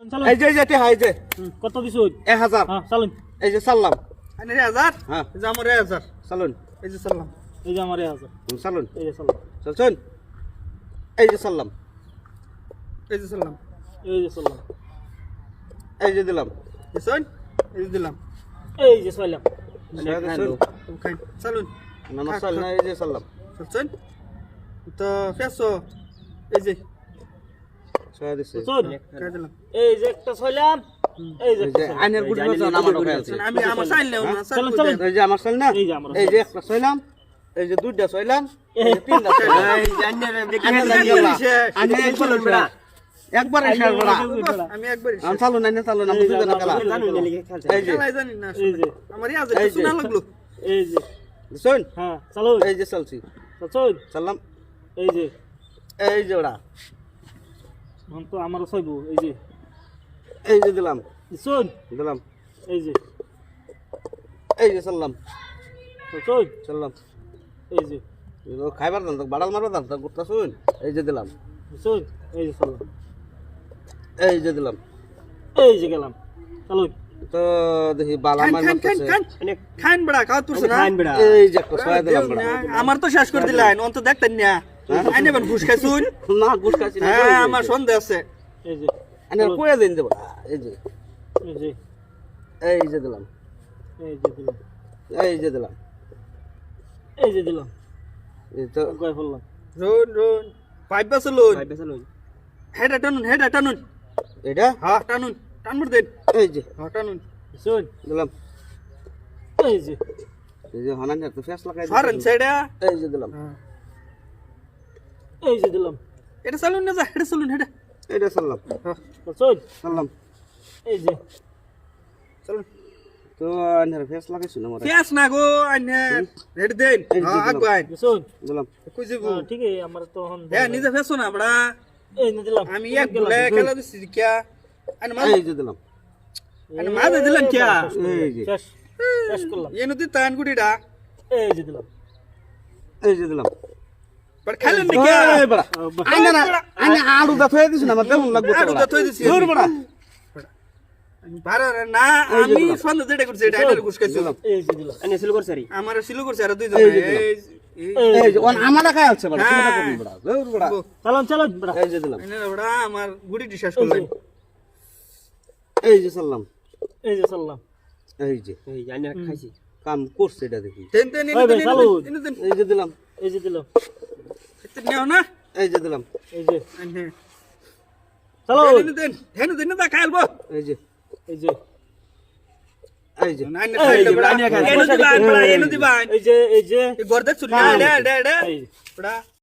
এই যে এই যে টেহা, যে কত দিছো এক হাজার হ্যাঁ চালুন এই যে সাল্লাম রে হাজার হ্যাঁ এই যে আমার রে হাজার চালুন এই যে সাল্লাম এই যে আমার এই হাজার হুম, চালুন এই যে চালুন চলছেন এই যে সাল্লাম এই যে সাল্লাম এই যে চাললাম এই যে দিলাম দিছেন এই যে দিলাম এই যে দিছেন? চালুন থাক। না এই যে সাল্লাম চলছেন তো ফেসো এই যে ছয় দিছে চল খাই দিলাম এই যে একটা চাইলাম এই যে এই একটা যে চাইলাম। আইনের গুড়ি বাজান আমার কাছে আছে আমি আমার চাইল নেও না চাল চলুন, চলুন। এই যে আমার চাল না এই যে আমার এই যে একটা ছয়লাম এই যে দুইটা ছয়লাম একবার। আমি একবার চালু নাই না চালু না লাগল এই যে শোন হ্যাঁ চালুন এই যে চলছি চল চাললাম এই যে এই যে ওরা এখন তো আমারও চাইব এই যে। এই যে দিলাম। চল দিলাম। এই যে। এই যে চাললাম। চল। চাললাম। এই যে। খাইবার দাম বাড়াল মারবার দাম গুড়টা শুন। এই যে দিলাম। চল এই যে চাললাম এই যে দিলাম। এই যে গেলাম। চালুন তো দেখি বালা খান মার খান খান খান। খান বড়া খাওয়া তুলছে না? এই যে একটা দিলাম বড়া। আমার তো শেষ করে দিলেন অন্ত দেখতেন না। আইনে বান ঘুষ খাইছুন? না গুড় খাচ্ছি হ্যাঁ আমার সন্দেহ আছে। এই যে। আনে কয়ে দিন দেবো। এই যে। এই যে। এই যে দিলাম। এই যে দিলাম। এই যে দিলাম। এই যে দিলাম। এই তো। কয় ফেললাম। রোন রোন। পাইপ বাসলুন হেড টানুন হেড টানুন। এটা? হ্যাঁ টানুন। দেন। এই যে। হ্যাঁ টানুন। চল দিলাম। এই যে। এই যে হনান তো ফেস লাগাই সারেন সেটা এই যে দিলাম। এই যে দিলাম এটা চালুন না যা এটা চালুন হেডা এইটা চাললাম চল চাললাম এই যে চালুন তো আনের ফেস লাগাইছি না মরে পেঁয়াজ না গো আইনে হেড দেন এই যে হ্যাঁ দিলাম। আগুয়ান চল দিলাম কই যাব হ্যাঁ, ঠিক আছে আমার তো এখন হ্যাঁ নিজে ফেসো না বড়া এই না দিলাম আমি এক বলে খেলা দিছি কিয়া আইনে মা এই যে দিলাম আইনে মাঝে দিলেন কিয়া এই যে শেষ শেষ করলাম এনু দি তান গুড়িটা এই যে দিলাম এই যে দিলাম আমার খাইছো সিলু করছে আর দুইজন এই যে দিলাম। এই যে আমার চালান চালান এই যে দিলাম আইনে বড়া আমার গুড়িটি শেষ এই যে করলেন এই যে চাললাম এই যে চাললাম এই যে কাম করছে এটা দেখি এই যে দিলাম এই যে দিলাম এতে নেও না। এই যে দিলাম। এই যে। আইনে চালো দেন না খাইলবো এই যে। এই যে। এই যে। এই এই ডে ডে ডে